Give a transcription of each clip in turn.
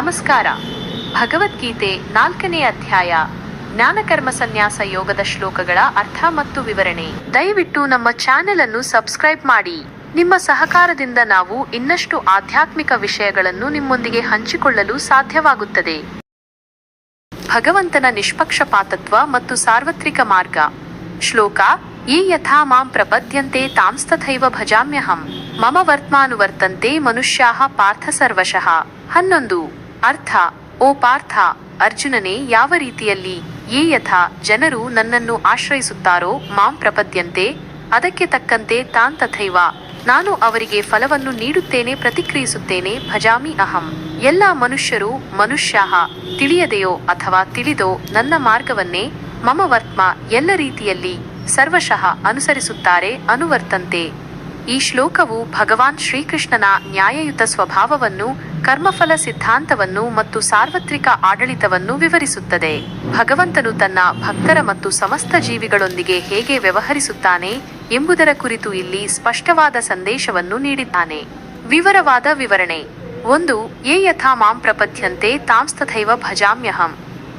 ನಮಸ್ಕಾರ. ಭಗವದ್ಗೀತೆ ನಾಲ್ಕನೇ ಅಧ್ಯಾಯ, ಜ್ಞಾನಕರ್ಮ ಸನ್ಯಾಸ ಯೋಗದ ಶ್ಲೋಕಗಳ ಅರ್ಥ ಮತ್ತು ವಿವರಣೆ. ದಯವಿಟ್ಟು ನಮ್ಮ ಚಾನೆಲ್ ಅನ್ನು ಸಬ್ಸ್ಕ್ರೈಬ್ ಮಾಡಿ. ನಿಮ್ಮ ಸಹಕಾರದಿಂದ ನಾವು ಇನ್ನಷ್ಟು ಆಧ್ಯಾತ್ಮಿಕ ವಿಷಯಗಳನ್ನು ನಿಮ್ಮೊಂದಿಗೆ ಹಂಚಿಕೊಳ್ಳಲು ಸಾಧ್ಯವಾಗುತ್ತದೆ. ಭಗವಂತನ ನಿಷ್ಪಕ್ಷಪಾತತ್ವ ಮತ್ತು ಸಾರ್ವತ್ರಿಕ ಮಾರ್ಗ. ಶ್ಲೋಕ, ಈ ಯಥಾ ಮಾಂ ಪ್ರಪದ್ಯಂತೆ ತಾಂಸ್ತಥೈವ ಭಜಾಮ್ಯಹಂ. ಮಮ ವರ್ತ್ಮಾನುವರ್ತಂತೆ ಮನುಷ್ಯಾಹ ಪಾರ್ಥ ಸರ್ವಶಃ. ಹನ್ನೊಂದು. ಅರ್ಥ, ಓ ಪಾರ್ಥ, ಅರ್ಜುನನೇ, ಯಾವ ರೀತಿಯಲ್ಲಿ ಏ ಯಥ ಜನರು ನನ್ನನ್ನು ಆಶ್ರಯಿಸುತ್ತಾರೋ ಮಾಂ ಪ್ರಪದ್ಯಂತೆ, ಅದಕ್ಕೆ ತಕ್ಕಂತೆ ತಾನ್ ತಥೈವ, ನಾನು ಅವರಿಗೆ ಫಲವನ್ನು ನೀಡುತ್ತೇನೆ ಪ್ರತಿಕ್ರಿಯಿಸುತ್ತೇನೆ, ಭಜಾಮಿ ಅಹಂ. ಎಲ್ಲ ಮನುಷ್ಯರು ಮನುಷ್ಯಾಹ, ತಿಳಿಯದೆಯೋ ಅಥವಾ ತಿಳಿದೋ ನನ್ನ ಮಾರ್ಗವನ್ನೇ ಮಮ ವರ್ತ್ಮ ಎಲ್ಲ ರೀತಿಯಲ್ಲಿ ಸರ್ವಶಃ ಅನುಸರಿಸುತ್ತಾರೆ, ಅನುವರ್ತಂತೆ. ಈ ಶ್ಲೋಕವು ಭಗವಾನ್ ಶ್ರೀಕೃಷ್ಣನ ನ್ಯಾಯಯುತ ಸ್ವಭಾವವನ್ನು ಕರ್ಮಫಲ ಸಿದ್ಧಾಂತವನ್ನು ಮತ್ತು ಸಾರ್ವತ್ರಿಕ ಆಡಳಿತವನ್ನು ವಿವರಿಸುತ್ತದೆ. ಭಗವಂತನು ತನ್ನ ಭಕ್ತರ ಮತ್ತು ಸಮಸ್ತ ಜೀವಿಗಳೊಂದಿಗೆ ಹೇಗೆ ವ್ಯವಹರಿಸುತ್ತಾನೆ ಎಂಬುದರ ಕುರಿತು ಇಲ್ಲಿ ಸ್ಪಷ್ಟವಾದ ಸಂದೇಶವನ್ನು ನೀಡಿದ್ದಾನೆ. ವಿವರವಾದ ವಿವರಣೆ. ಒಂದು ಯೇ ಯಥಾ ಮಾಂ ಪ್ರಪದ್ಯಂತೆ ತಾಂಸ್ತಥೈವ ಭಜಾಮ್ಯಹಂ.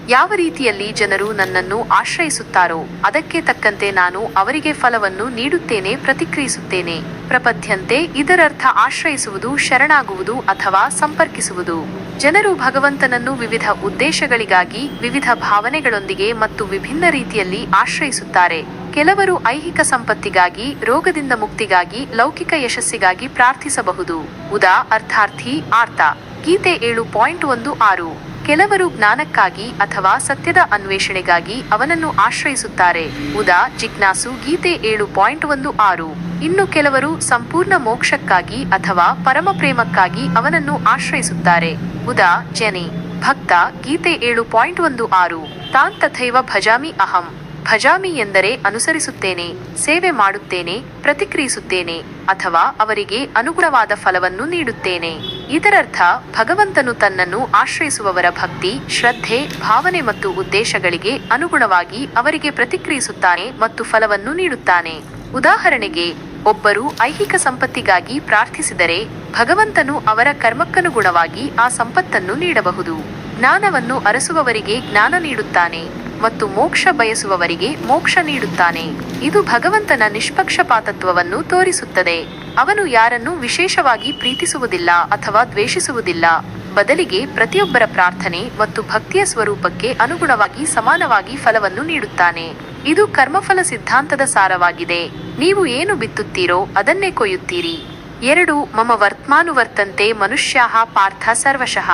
ಯಾವ ರೀತಿಯಲ್ಲಿ ಜನರು ನನ್ನನ್ನು ಆಶ್ರಯಿಸುತ್ತಾರೋ ಅದಕ್ಕೆ ತಕ್ಕಂತೆ ನಾನು ಅವರಿಗೆ ಫಲವನ್ನು ನೀಡುತ್ತೇನೆ, ಪ್ರತಿಕ್ರಿಯಿಸುತ್ತೇನೆ. ಪ್ರಪದ್ಯಂತೆ ಇದರರ್ಥ ಆಶ್ರಯಿಸುವುದು, ಶರಣಾಗುವುದು ಅಥವಾ ಸಂಪರ್ಕಿಸುವುದು. ಜನರು ಭಗವಂತನನ್ನು ವಿವಿಧ ಉದ್ದೇಶಗಳಿಗಾಗಿ, ವಿವಿಧ ಭಾವನೆಗಳೊಂದಿಗೆ ಮತ್ತು ವಿಭಿನ್ನ ರೀತಿಯಲ್ಲಿ ಆಶ್ರಯಿಸುತ್ತಾರೆ. ಕೆಲವರು ಐಹಿಕ ಸಂಪತ್ತಿಗಾಗಿ, ರೋಗದಿಂದ ಮುಕ್ತಿಗಾಗಿ, ಲೌಕಿಕ ಯಶಸ್ಸಿಗಾಗಿ ಪ್ರಾರ್ಥಿಸಬಹುದು. ಉದಾ ಅರ್ಥಾರ್ಥಿ ಆರ್ತ. ಗೀತೆ ಏಳು ಪಾಯಿಂಟ್ ಒಂದು ಆರು. ಕೆಲವರು ಜ್ಞಾನಕ್ಕಾಗಿ ಅಥವಾ ಸತ್ಯದ ಅನ್ವೇಷಣೆಗಾಗಿ ಅವನನ್ನು ಆಶ್ರಯಿಸುತ್ತಾರೆ. ಉದಾ, ಜಿಜ್ಞಾಸು, ಗೀತೆ ಏಳು ಪಾಯಿಂಟ್ ಒಂದು ಆರು. ಇನ್ನು ಕೆಲವರು ಸಂಪೂರ್ಣ ಮೋಕ್ಷಕ್ಕಾಗಿ ಅಥವಾ ಪರಮ ಪ್ರೇಮಕ್ಕಾಗಿ ಅವನನ್ನು ಆಶ್ರಯಿಸುತ್ತಾರೆ. ಉದಾ, ಜನಿ, ಭಕ್ತ, ಗೀತೆ ಏಳು ಪಾಯಿಂಟ್ ಒಂದು ಆರು. ತಾನ್ ತಥೈವ ಭಜಾಮಿ ಅಹಂ. ಭಜಾಮಿ ಎಂದರೆ ಅನುಸರಿಸುತ್ತೇನೆ, ಸೇವೆ ಮಾಡುತ್ತೇನೆ, ಪ್ರತಿಕ್ರಿಯಿಸುತ್ತೇನೆ ಅಥವಾ ಅವರಿಗೆ ಅನುಗುಣವಾದ ಫಲವನ್ನು ನೀಡುತ್ತೇನೆ. ಇದರರ್ಥ, ಭಗವಂತನು ತನ್ನನ್ನು ಆಶ್ರಯಿಸುವವರ ಭಕ್ತಿ, ಶ್ರದ್ಧೆ, ಭಾವನೆ ಮತ್ತು ಉದ್ದೇಶಗಳಿಗೆ ಅನುಗುಣವಾಗಿ ಅವರಿಗೆ ಪ್ರತಿಕ್ರಿಯಿಸುತ್ತಾನೆ ಮತ್ತು ಫಲವನ್ನು ನೀಡುತ್ತಾನೆ. ಉದಾಹರಣೆಗೆ, ಒಬ್ಬರು ಐಹಿಕ ಸಂಪತ್ತಿಗಾಗಿ ಪ್ರಾರ್ಥಿಸಿದರೆ, ಭಗವಂತನು ಅವರ ಕರ್ಮಕ್ಕನುಗುಣವಾಗಿ ಆ ಸಂಪತ್ತನ್ನು ನೀಡಬಹುದು. ಜ್ಞಾನವನ್ನು ಅರಸುವವರಿಗೆ ಜ್ಞಾನ ನೀಡುತ್ತಾನೆ. ಮತ್ತು ಮೋಕ್ಷ ಬಯಸುವವರಿಗೆ ಮೋಕ್ಷ ನೀಡುತ್ತಾನೆ. ಇದು ಭಗವಂತನ ನಿಷ್ಪಕ್ಷಪಾತತ್ವವನ್ನು ತೋರಿಸುತ್ತದೆ. ಅವನು ಯಾರನ್ನು ವಿಶೇಷವಾಗಿ ಪ್ರೀತಿಸುವುದಿಲ್ಲ ಅಥವಾ ದ್ವೇಷಿಸುವುದಿಲ್ಲ. ಬದಲಿಗೆ ಪ್ರತಿಯೊಬ್ಬರ ಪ್ರಾರ್ಥನೆ ಮತ್ತು ಭಕ್ತಿಯ ಸ್ವರೂಪಕ್ಕೆ ಅನುಗುಣವಾಗಿ ಸಮಾನವಾಗಿ ಫಲವನ್ನು ನೀಡುತ್ತಾನೆ. ಇದು ಕರ್ಮಫಲ ಸಿದ್ಧಾಂತದ ಸಾರವಾಗಿದೆ. ನೀವು ಏನು ಬಿತ್ತುತ್ತೀರೋ ಅದನ್ನೇ ಕೊಯ್ಯುತ್ತೀರಿ. ಎರಡು, ಮಮ ವರ್ತಮಾನುವರ್ತಂತೆ ಮನುಷ್ಯಾಹ ಪಾರ್ಥ ಸರ್ವಶಃ.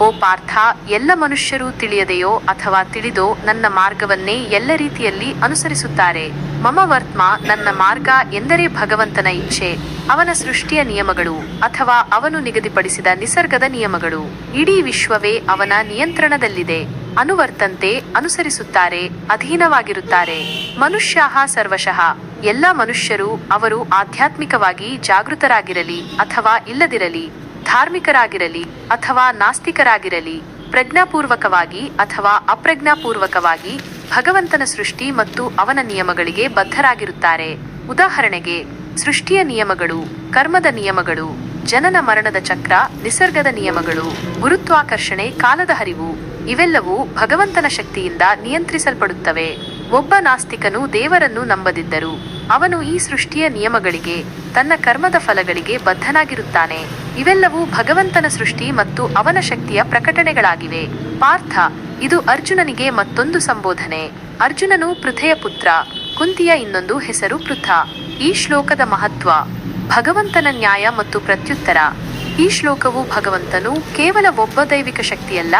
ಓ ಪಾರ್ಥ, ಎಲ್ಲ ಮನುಷ್ಯರು ತಿಳಿಯದೆಯೋ ಅಥವಾ ತಿಳಿದೋ ನನ್ನ ಮಾರ್ಗವನ್ನೇ ಎಲ್ಲ ರೀತಿಯಲ್ಲಿ ಅನುಸರಿಸುತ್ತಾರೆ. ಮಮ ವರ್ತ್ಮ ನನ್ನ ಮಾರ್ಗ ಎಂದರೆ ಭಗವಂತನ ಇಚ್ಛೆ, ಅವನ ಸೃಷ್ಟಿಯ ನಿಯಮಗಳು ಅಥವಾ ಅವನು ನಿಗದಿಪಡಿಸಿದ ನಿಸರ್ಗದ ನಿಯಮಗಳು. ಇಡೀ ವಿಶ್ವವೇ ಅವನ ನಿಯಂತ್ರಣದಲ್ಲಿದೆ. ಅನುವರ್ತಂತೆ ಅನುಸರಿಸುತ್ತಾರೆ, ಅಧೀನವಾಗಿರುತ್ತಾರೆ. ಮನುಷ್ಯಾಹ ಸರ್ವಶಃ. ಎಲ್ಲ ಮನುಷ್ಯರು ಅವರು ಆಧ್ಯಾತ್ಮಿಕವಾಗಿ ಜಾಗೃತರಾಗಿರಲಿ ಅಥವಾ ಇಲ್ಲದಿರಲಿ. ಧಾರ್ಮಿಕರಾಗಿರಲಿ ಅಥವಾ ನಾಸ್ತಿಕರಾಗಿರಲಿ, ಪ್ರಜ್ಞಾಪೂರ್ವಕವಾಗಿ ಅಥವಾ ಅಪ್ರಜ್ಞಾಪೂರ್ವಕವಾಗಿ ಭಗವಂತನ ಸೃಷ್ಟಿ ಮತ್ತು ಅವನ ನಿಯಮಗಳಿಗೆ ಬದ್ಧರಾಗಿರುತ್ತಾರೆ. ಉದಾಹರಣೆಗೆ, ಸೃಷ್ಟಿಯ ನಿಯಮಗಳು, ಕರ್ಮದ ನಿಯಮಗಳು, ಜನನ ಮರಣದ ಚಕ್ರ, ನಿಸರ್ಗದ ನಿಯಮಗಳು, ಗುರುತ್ವಾಕರ್ಷಣೆ, ಕಾಲದ ಹರಿವು, ಇವೆಲ್ಲವೂ ಭಗವಂತನ ಶಕ್ತಿಯಿಂದ ನಿಯಂತ್ರಿಸಲ್ಪಡುತ್ತವೆ. ಒಬ್ಬ ನಾಸ್ತಿಕನು ದೇವರನ್ನು ನಂಬದಿದ್ದರು ಅವನು ಈ ಸೃಷ್ಟಿಯ ನಿಯಮಗಳಿಗೆ, ತನ್ನ ಕರ್ಮದ ಫಲಗಳಿಗೆ ಬದ್ಧನಾಗಿರುತ್ತಾನೆ. ಇವೆಲ್ಲವೂ ಭಗವಂತನ ಸೃಷ್ಟಿ ಮತ್ತು ಅವನ ಶಕ್ತಿಯ ಪ್ರಕಟಣೆಗಳಾಗಿವೆ. ಪಾರ್ಥ, ಇದು ಅರ್ಜುನನಿಗೆ ಮತ್ತೊಂದು ಸಂಬೋಧನೆ. ಅರ್ಜುನನು ಪೃಥೆಯ ಪುತ್ರ, ಕುಂತಿಯ ಇನ್ನೊಂದು ಹೆಸರು ಪೃಥ. ಈ ಶ್ಲೋಕದ ಮಹತ್ವ, ಭಗವಂತನ ನ್ಯಾಯ ಮತ್ತು ಪ್ರತ್ಯುತ್ತರ. ಈ ಶ್ಲೋಕವು ಭಗವಂತನು ಕೇವಲ ಒಬ್ಬ ದೈವಿಕ ಶಕ್ತಿಯಲ್ಲ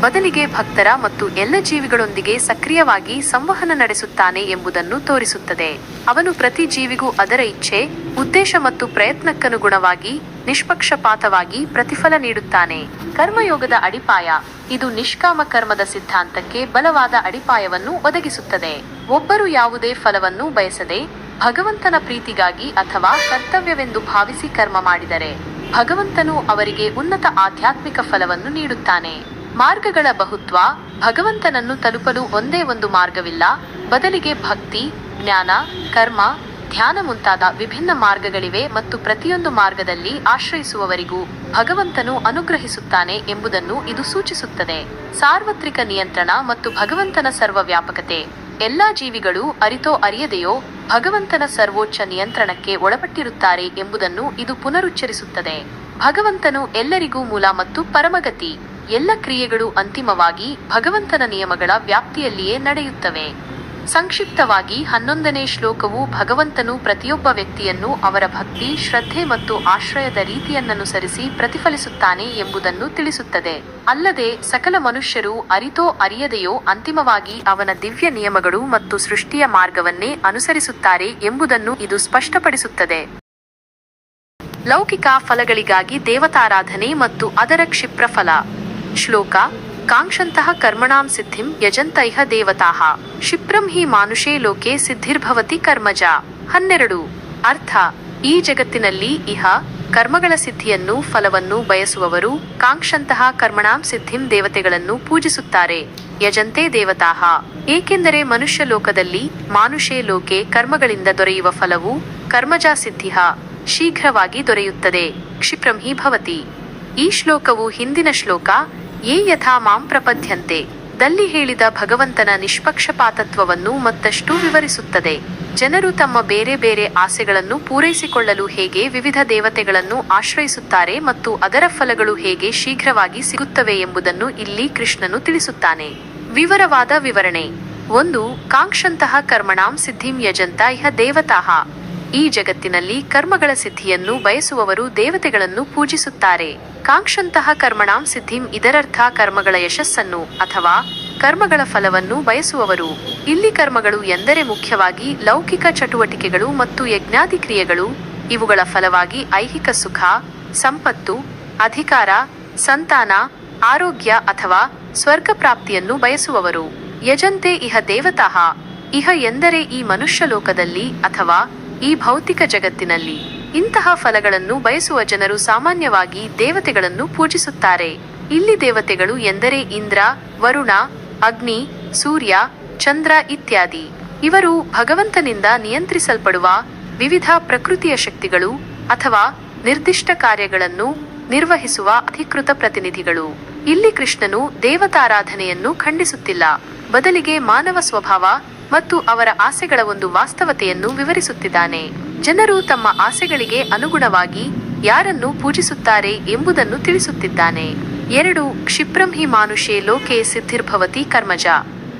ಬದಲಿಗೆ ಭಕ್ತರ ಮತ್ತು ಎಲ್ಲ ಜೀವಿಗಳೊಂದಿಗೆ ಸಕ್ರಿಯವಾಗಿ ಸಂವಹನ ನಡೆಸುತ್ತಾನೆ ಎಂಬುದನ್ನು ತೋರಿಸುತ್ತದೆ. ಅವನು ಪ್ರತಿ ಜೀವಿಗೂ ಅದರ ಇಚ್ಛೆ, ಉದ್ದೇಶ ಮತ್ತು ಪ್ರಯತ್ನಕ್ಕನುಗುಣವಾಗಿ, ನಿಷ್ಪಕ್ಷಪಾತವಾಗಿ ಪ್ರತಿಫಲ ನೀಡುತ್ತಾನೆ. ಕರ್ಮಯೋಗದ ಅಡಿಪಾಯ, ಇದು ನಿಷ್ಕಾಮ ಕರ್ಮದ ಸಿದ್ಧಾಂತಕ್ಕೆ ಬಲವಾದ ಅಡಿಪಾಯವನ್ನು ಒದಗಿಸುತ್ತದೆ. ಒಬ್ಬರು ಯಾವುದೇ ಫಲವನ್ನು ಬಯಸದೆ ಭಗವಂತನ ಪ್ರೀತಿಗಾಗಿ ಅಥವಾ ಕರ್ತವ್ಯವೆಂದು ಭಾವಿಸಿ ಕರ್ಮ ಮಾಡಿದರೆ, ಭಗವಂತನು ಅವರಿಗೆ ಉನ್ನತ ಆಧ್ಯಾತ್ಮಿಕ ಫಲವನ್ನು ನೀಡುತ್ತಾನೆ. ಮಾರ್ಗಗಳ ಬಹುತ್ವ, ಭಗವಂತನನ್ನು ತಲುಪಲು ಒಂದೇ ಒಂದು ಮಾರ್ಗವಿಲ್ಲ. ಬದಲಿಗೆ ಭಕ್ತಿ, ಜ್ಞಾನ, ಕರ್ಮ, ಧ್ಯಾನ ಮುಂತಾದ ವಿಭಿನ್ನ ಮಾರ್ಗಗಳಿವೆ ಮತ್ತು ಪ್ರತಿಯೊಂದು ಮಾರ್ಗದಲ್ಲಿ ಆಶ್ರಯಿಸುವವರಿಗೂ ಭಗವಂತನು ಅನುಗ್ರಹಿಸುತ್ತಾನೆ ಎಂಬುದನ್ನು ಇದು ಸೂಚಿಸುತ್ತದೆ. ಸಾರ್ವತ್ರಿಕ ನಿಯಂತ್ರಣ ಮತ್ತು ಭಗವಂತನ ಸರ್ವವ್ಯಾಪಕತೆ. ಎಲ್ಲಾ ಜೀವಿಗಳು ಅರಿತೋ ಅರಿಯದೆಯೋ ಭಗವಂತನ ಸರ್ವೋಚ್ಚ ನಿಯಂತ್ರಣಕ್ಕೆ ಒಳಪಟ್ಟಿರುತ್ತಾರೆ ಎಂಬುದನ್ನು ಇದು ಪುನರುಚ್ಚರಿಸುತ್ತದೆ. ಭಗವಂತನು ಎಲ್ಲರಿಗೂ ಮೂಲ ಮತ್ತು ಪರಮಗತಿ. ಎಲ್ಲ ಕ್ರಿಯೆಗಳು ಅಂತಿಮವಾಗಿ ಭಗವಂತನ ನಿಯಮಗಳ ವ್ಯಾಪ್ತಿಯಲ್ಲಿಯೇ ನಡೆಯುತ್ತವೆ. ಸಂಕ್ಷಿಪ್ತವಾಗಿ ಹನ್ನೊಂದನೇ ಶ್ಲೋಕವು ಭಗವಂತನು ಪ್ರತಿಯೊಬ್ಬ ವ್ಯಕ್ತಿಯನ್ನು ಅವರ ಭಕ್ತಿ, ಶ್ರದ್ಧೆ ಮತ್ತು ಆಶ್ರಯದ ರೀತಿಯನ್ನನುಸರಿಸಿ ಪ್ರತಿಫಲಿಸುತ್ತಾನೆ ಎಂಬುದನ್ನು ತಿಳಿಸುತ್ತದೆ. ಅಲ್ಲದೆ ಸಕಲ ಮನುಷ್ಯರು ಅರಿತೋ ಅರಿಯದೆಯೋ ಅಂತಿಮವಾಗಿ ಅವನ ದಿವ್ಯ ನಿಯಮಗಳು ಮತ್ತು ಸೃಷ್ಟಿಯ ಮಾರ್ಗವನ್ನೇ ಅನುಸರಿಸುತ್ತಾರೆ ಎಂಬುದನ್ನು ಇದು ಸ್ಪಷ್ಟಪಡಿಸುತ್ತದೆ. ಲೌಕಿಕ ಫಲಗಳಿಗಾಗಿ ದೇವತಾರಾಧನೆ ಮತ್ತು ಅದರ ಕ್ಷಿಪ್ರಫಲ. ಶ್ಲೋಕ, ಕಾಂಕ್ಷಂತಹ ಕರ್ಮಣಾಂ ಸಿದ್ಧಿಂ ಯಜಂತೈಹ ದೇವತಾಹ ಕ್ಷಿಪ್ರಂ ಹಿ ಮಾನುಷೇ ಲೋಕೆ ಸಿದ್ಧಿರ್ಭವತಿ ಕರ್ಮಜ. ಹನ್ನೆರಡು. ಅರ್ಥ, ಈ ಜಗತ್ತಿನಲ್ಲಿ ಇಹ, ಕರ್ಮಗಳ ಸಿದ್ಧಿಯನ್ನು, ಫಲವನ್ನು ಬಯಸುವವರು, ಕಾಂಕ್ಷಂತಹ ಕರ್ಮಣಾಂ ಸಿದ್ಧಿಂ ದೇವತೆಗಳನ್ನು ಪೂಜಿಸುತ್ತಾರೆ. ಯಜಂತೆ ದೇವತಾಹ ಏಕೆಂದರೆ ಮನುಷ್ಯ ಲೋಕದಲ್ಲಿ ಮಾನುಷೇ ಲೋಕೆ ಕರ್ಮಗಳಿಂದ ದೊರೆಯುವ ಫಲವು ಕರ್ಮಜಾ ಸಿದ್ಧಿಹ ಶೀಘ್ರವಾಗಿ ದೊರೆಯುತ್ತದೆ. ಕ್ಷಿಪ್ರಂ ಹಿ ಭವತಿ. ಈ ಶ್ಲೋಕವು ಹಿಂದಿನ ಶ್ಲೋಕ ಏ ಯಥಾ ಮಾಂ ಪ್ರಪದ್ಯಂತೆ ದಲ್ಲಿ ಹೇಳಿದ ಭಗವಂತನ ನಿಷ್ಪಕ್ಷಪಾತತ್ವವನ್ನು ಮತ್ತಷ್ಟು ವಿವರಿಸುತ್ತದೆ. ಜನರು ತಮ್ಮ ಬೇರೆ ಬೇರೆ ಆಸೆಗಳನ್ನು ಪೂರೈಸಿಕೊಳ್ಳಲು ಹೇಗೆ ವಿವಿಧ ದೇವತೆಗಳನ್ನು ಆಶ್ರಯಿಸುತ್ತಾರೆ ಮತ್ತು ಅದರ ಫಲಗಳು ಹೇಗೆ ಶೀಘ್ರವಾಗಿ ಸಿಗುತ್ತವೆ ಎಂಬುದನ್ನು ಇಲ್ಲಿ ಕೃಷ್ಣನು ತಿಳಿಸುತ್ತಾನೆ. ವಿವರವಾದ ವಿವರಣೆ. ಒಂದು, ಕಾಂಕ್ಷಂತಹ ಕರ್ಮಣಾಂ ಸಿದ್ಧಿಂ ಯಜಂತ ಇಹ ದೇವತಾಹ ಈ ಜಗತ್ತಿನಲ್ಲಿ ಕರ್ಮಗಳ ಸಿದ್ಧಿಯನ್ನು ಬಯಸುವವರು ದೇವತೆಗಳನ್ನು ಪೂಜಿಸುತ್ತಾರೆ. ಕಾಂಕ್ಷಂತಹ ಕರ್ಮಣಾಂ ಸಿದ್ಧಿಂ ಇದರರ್ಥ ಕರ್ಮಗಳ ಯಶಸ್ಸನ್ನು ಅಥವಾ ಕರ್ಮಗಳ ಫಲವನ್ನು ಬಯಸುವವರು. ಇಲ್ಲಿ ಕರ್ಮಗಳು ಎಂದರೆ ಮುಖ್ಯವಾಗಿ ಲೌಕಿಕ ಚಟುವಟಿಕೆಗಳು ಮತ್ತು ಯಜ್ಞಾದಿ ಕ್ರಿಯೆಗಳು ಇವುಗಳ ಫಲವಾಗಿ ಐಹಿಕ ಸುಖ, ಸಂಪತ್ತು, ಅಧಿಕಾರ, ಸಂತಾನ, ಆರೋಗ್ಯ ಅಥವಾ ಸ್ವರ್ಗ ಪ್ರಾಪ್ತಿಯನ್ನು ಬಯಸುವವರು. ಯಜಂತೆ ಇಹ ದೇವತಃ. ಇಹ ಎಂದರೆ ಈ ಮನುಷ್ಯ ಲೋಕದಲ್ಲಿ ಅಥವಾ ಈ ಭೌತಿಕ ಜಗತ್ತಿನಲ್ಲಿ ಇಂತಹ ಫಲಗಳನ್ನು ಬಯಸುವ ಜನರು ಸಾಮಾನ್ಯವಾಗಿ ದೇವತೆಗಳನ್ನು ಪೂಜಿಸುತ್ತಾರೆ. ಇಲ್ಲಿ ದೇವತೆಗಳು ಎಂದರೆ ಇಂದ್ರ, ವರುಣ, ಅಗ್ನಿ, ಸೂರ್ಯ, ಚಂದ್ರ ಇತ್ಯಾದಿ. ಇವರು ಭಗವಂತನಿಂದ ನಿಯಂತ್ರಿಸಲ್ಪಡುವ ವಿವಿಧ ಪ್ರಕೃತಿಯ ಶಕ್ತಿಗಳು ಅಥವಾ ನಿರ್ದಿಷ್ಟ ಕಾರ್ಯಗಳನ್ನು ನಿರ್ವಹಿಸುವ ಅಧಿಕೃತ ಪ್ರತಿನಿಧಿಗಳು. ಇಲ್ಲಿ ಕೃಷ್ಣನು ದೇವತಾರಾಧನೆಯನ್ನು ಖಂಡಿಸುತ್ತಿಲ್ಲ. ಬದಲಿಗೆ ಮಾನವ ಸ್ವಭಾವ ಮತ್ತು ಅವರ ಆಸೆಗಳ ಒಂದು ವಾಸ್ತವತೆಯನ್ನು ವಿವರಿಸುತ್ತಿದ್ದಾನೆ. ಜನರು ತಮ್ಮ ಆಸೆಗಳಿಗೆ ಅನುಗುಣವಾಗಿ ಯಾರನ್ನು ಪೂಜಿಸುತ್ತಾರೆ ಎಂಬುದನ್ನು ತಿಳಿಸುತ್ತಿದ್ದಾನೆ. ಎರಡು, ಕ್ಷಿಪ್ರಂ ಹಿ ಮಾನುಷೇ ಲೋಕೆ ಸಿದ್ಧಿರ್ಭವತಿ ಕರ್ಮಜ.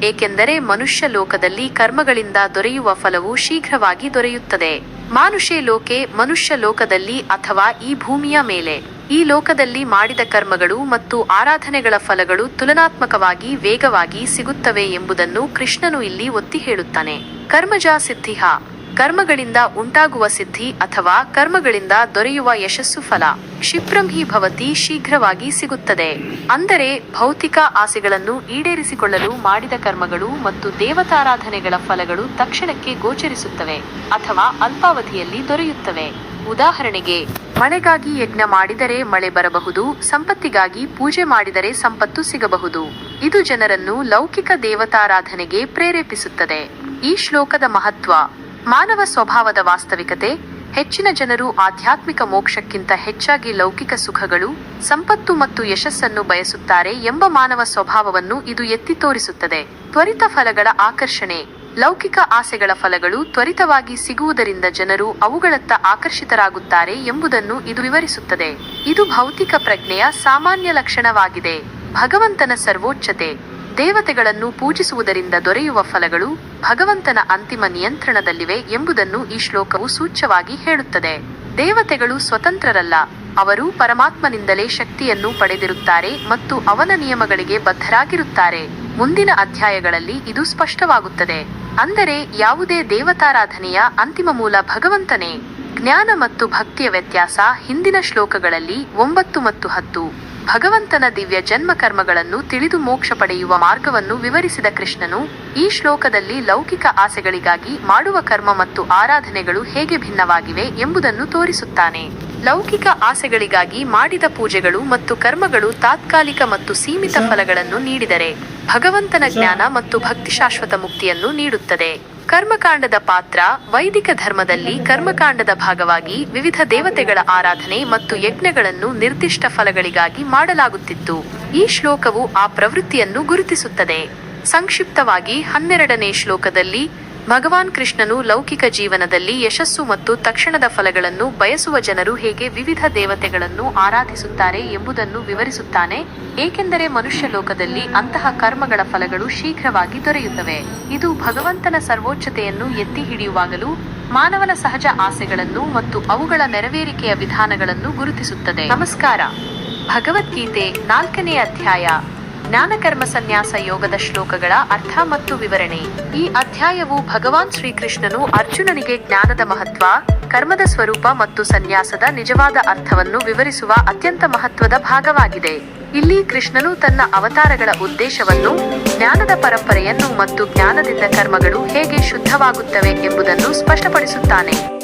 ಏಕೆಂದರೆ ಮನುಷ್ಯ ಲೋಕದಲ್ಲಿ ಕರ್ಮಗಳಿಂದ ದೊರೆಯುವ ಫಲವು ಶೀಘ್ರವಾಗಿ ದೊರೆಯುತ್ತದೆ. ಮಾನುಷೆ ಲೋಕೆ ಮನುಷ್ಯ ಲೋಕದಲ್ಲಿ ಅಥವಾ ಈ ಭೂಮಿಯ ಮೇಲೆ. ಈ ಲೋಕದಲ್ಲಿ ಮಾಡಿದ ಕರ್ಮಗಳು ಮತ್ತು ಆರಾಧನೆಗಳ ಫಲಗಳು ತುಲನಾತ್ಮಕವಾಗಿ ವೇಗವಾಗಿ ಸಿಗುತ್ತವೆ ಎಂಬುದನ್ನು ಕೃಷ್ಣನು ಇಲ್ಲಿ ಒತ್ತಿ ಹೇಳುತ್ತಾನೆ. ಕರ್ಮಜ ಸಿದ್ಧಿಹ ಕರ್ಮಗಳಿಂದ ಉಂಟಾಗುವ ಸಿದ್ಧಿ ಅಥವಾ ಕರ್ಮಗಳಿಂದ ದೊರೆಯುವ ಯಶಸ್ಸು ಫಲ. ಕ್ಷಿಪ್ರಂ ಹಿ ಭವತಿ ಶೀಘ್ರವಾಗಿ ಸಿಗುತ್ತದೆ. ಅಂದರೆ ಭೌತಿಕ ಆಸೆಗಳನ್ನು ಈಡೇರಿಸಿಕೊಳ್ಳಲು ಮಾಡಿದ ಕರ್ಮಗಳು ಮತ್ತು ದೇವತಾರಾಧನೆಗಳ ಫಲಗಳು ತಕ್ಷಣಕ್ಕೆ ಗೋಚರಿಸುತ್ತವೆ ಅಥವಾ ಅಲ್ಪಾವಧಿಯಲ್ಲಿ ದೊರೆಯುತ್ತವೆ. ಉದಾಹರಣೆಗೆ ಮಳೆಗಾಗಿ ಯಜ್ಞ ಮಾಡಿದರೆ ಮಳೆ ಬರಬಹುದು, ಸಂಪತ್ತಿಗಾಗಿ ಪೂಜೆ ಮಾಡಿದರೆ ಸಂಪತ್ತು ಸಿಗಬಹುದು. ಇದು ಜನರನ್ನು ಲೌಕಿಕ ದೇವತಾರಾಧನೆಗೆ ಪ್ರೇರೇಪಿಸುತ್ತದೆ. ಈ ಶ್ಲೋಕದ ಮಹತ್ವ, ಮಾನವ ಸ್ವಭಾವದ ವಾಸ್ತವಿಕತೆ, ಹೆಚ್ಚಿನ ಜನರು ಆಧ್ಯಾತ್ಮಿಕ ಮೋಕ್ಷಕ್ಕಿಂತ ಹೆಚ್ಚಾಗಿ ಲೌಕಿಕ ಸುಖಗಳು, ಸಂಪತ್ತು ಮತ್ತು ಯಶಸ್ಸನ್ನು ಬಯಸುತ್ತಾರೆ ಎಂಬ ಮಾನವ ಸ್ವಭಾವವನ್ನು ಇದು ಎತ್ತಿ ತೋರಿಸುತ್ತದೆ. ತ್ವರಿತ ಫಲಗಳ ಆಕರ್ಷಣೆ. ಲೌಕಿಕ ಆಸೆಗಳ ಫಲಗಳು ತ್ವರಿತವಾಗಿ ಸಿಗುವುದರಿಂದ ಜನರು ಅವುಗಳತ್ತ ಆಕರ್ಷಿತರಾಗುತ್ತಾರೆ ಎಂಬುದನ್ನು ಇದು ವಿವರಿಸುತ್ತದೆ. ಇದು ಭೌತಿಕ ಪ್ರಜ್ಞೆಯ ಸಾಮಾನ್ಯ ಲಕ್ಷಣವಾಗಿದೆ. ಭಗವಂತನ ಸರ್ವೋಚ್ಚತೆ, ದೇವತೆಗಳನ್ನು ಪೂಜಿಸುವುದರಿಂದ ದೊರೆಯುವ ಫಲಗಳು ಭಗವಂತನ ಅಂತಿಮ ನಿಯಂತ್ರಣದಲ್ಲಿವೆ ಎಂಬುದನ್ನು ಈ ಶ್ಲೋಕವು ಸೂಚ್ಯವಾಗಿ ಹೇಳುತ್ತದೆ. ದೇವತೆಗಳು ಸ್ವತಂತ್ರರಲ್ಲ, ಅವರು ಪರಮಾತ್ಮನಿಂದಲೇ ಶಕ್ತಿಯನ್ನು ಪಡೆದಿರುತ್ತಾರೆ ಮತ್ತು ಅವನ ನಿಯಮಗಳಿಗೆ ಬದ್ಧರಾಗಿರುತ್ತಾರೆ. ಮುಂದಿನ ಅಧ್ಯಾಯಗಳಲ್ಲಿ ಇದು ಸ್ಪಷ್ಟವಾಗುತ್ತದೆ. ಅಂದರೆ ಯಾವುದೇ ದೇವತಾರಾಧನೆಯ ಅಂತಿಮ ಮೂಲ ಭಗವಂತನೇ. ಜ್ಞಾನ ಮತ್ತು ಭಕ್ತಿಯ ವ್ಯತ್ಯಾಸ ಹಿಂದಿನ ಶ್ಲೋಕಗಳಲ್ಲಿ ಒಂಬತ್ತು ಮತ್ತು ಹತ್ತು. ಭಗವಂತನ ದಿವ್ಯ ಜನ್ಮ ಕರ್ಮಗಳನ್ನು ತಿಳಿದು ಮೋಕ್ಷ ಪಡೆಯುವ ಮಾರ್ಗವನ್ನು ವಿವರಿಸಿದ ಕೃಷ್ಣನು ಈ ಶ್ಲೋಕದಲ್ಲಿ ಲೌಕಿಕ ಆಸೆಗಳಿಗಾಗಿ ಮಾಡುವ ಕರ್ಮ ಮತ್ತು ಆರಾಧನೆಗಳು ಹೇಗೆ ಭಿನ್ನವಾಗಿವೆ ಎಂಬುದನ್ನು ತೋರಿಸುತ್ತಾನೆ. ಲೌಕಿಕ ಆಸೆಗಳಿಗಾಗಿ ಮಾಡಿದ ಪೂಜೆಗಳು ಮತ್ತು ಕರ್ಮಗಳು ತಾತ್ಕಾಲಿಕ ಮತ್ತು ಸೀಮಿತ ಫಲಗಳನ್ನು ನೀಡಿದರೆ. ಭಗವಂತನ ಜ್ಞಾನ ಮತ್ತು ಭಕ್ತಿ ಶಾಶ್ವತ ಮುಕ್ತಿಯನ್ನು ನೀಡುತ್ತದೆ. ಕರ್ಮಕಾಂಡದ ಪಾತ್ರ ವೈದಿಕ ಧರ್ಮದಲ್ಲಿ ಕರ್ಮಕಾಂಡದ ಭಾಗವಾಗಿ ವಿವಿಧ ದೇವತೆಗಳ ಆರಾಧನೆ ಮತ್ತು ಯಜ್ಞಗಳನ್ನು ನಿರ್ದಿಷ್ಟ ಫಲಗಳಿಗಾಗಿ ಮಾಡಲಾಗುತ್ತಿತ್ತು. ಈ ಶ್ಲೋಕವು ಆ ಪ್ರವೃತ್ತಿಯನ್ನು ಗುರುತಿಸುತ್ತದೆ. ಸಂಕ್ಷಿಪ್ತವಾಗಿ ಹನ್ನೆರಡನೇ ಶ್ಲೋಕದಲ್ಲಿ ಭಗವಾನ್ ಕೃಷ್ಣನು ಲೌಕಿಕ ಜೀವನದಲ್ಲಿ ಯಶಸ್ಸು ಮತ್ತು ತಕ್ಷಣದ ಫಲಗಳನ್ನು ಬಯಸುವ ಜನರು ಹೇಗೆ ವಿವಿಧ ದೇವತೆಗಳನ್ನು ಆರಾಧಿಸುತ್ತಾರೆ ಎಂಬುದನ್ನು ವಿವರಿಸುತ್ತಾನೆ, ಏಕೆಂದರೆ ಮನುಷ್ಯ ಲೋಕದಲ್ಲಿ ಅಂತಹ ಕರ್ಮಗಳ ಫಲಗಳು ಶೀಘ್ರವಾಗಿ ದೊರೆಯುತ್ತವೆ. ಇದು ಭಗವಂತನ ಸರ್ವೋಚ್ಚತೆಯನ್ನು ಎತ್ತಿ ಹಿಡಿಯುವಾಗಲೂ ಮಾನವನ ಸಹಜ ಆಸೆಗಳನ್ನು ಮತ್ತು ಅವುಗಳ ನೆರವೇರಿಕೆಯ ವಿಧಾನಗಳನ್ನು ಗುರುತಿಸುತ್ತದೆ. ನಮಸ್ಕಾರ. ಭಗವದ್ಗೀತೆ ನಾಲ್ಕನೇ ಅಧ್ಯಾಯ. ಜ್ಞಾನಕರ್ಮ ಸನ್ಯಾಸ ಯೋಗದ ಶ್ಲೋಕಗಳ ಅರ್ಥ ಮತ್ತು ವಿವರಣೆ. ಈ ಅಧ್ಯಾಯವು ಭಗವಾನ್ ಶ್ರೀಕೃಷ್ಣನು ಅರ್ಜುನನಿಗೆ ಜ್ಞಾನದ ಮಹತ್ವ, ಕರ್ಮದ ಸ್ವರೂಪ ಮತ್ತು ಸನ್ಯಾಸದ ನಿಜವಾದ ಅರ್ಥವನ್ನು ವಿವರಿಸುವ ಅತ್ಯಂತ ಮಹತ್ವದ ಭಾಗವಾಗಿದೆ. ಇಲ್ಲಿ ಕೃಷ್ಣನು ತನ್ನ ಅವತಾರಗಳ ಉದ್ದೇಶವನ್ನು, ಜ್ಞಾನದ ಪರಂಪರೆಯನ್ನು ಮತ್ತು ಜ್ಞಾನದಿಂದ ಕರ್ಮಗಳು ಹೇಗೆ ಶುದ್ಧವಾಗುತ್ತವೆ ಎಂಬುದನ್ನು ಸ್ಪಷ್ಟಪಡಿಸುತ್ತಾನೆ.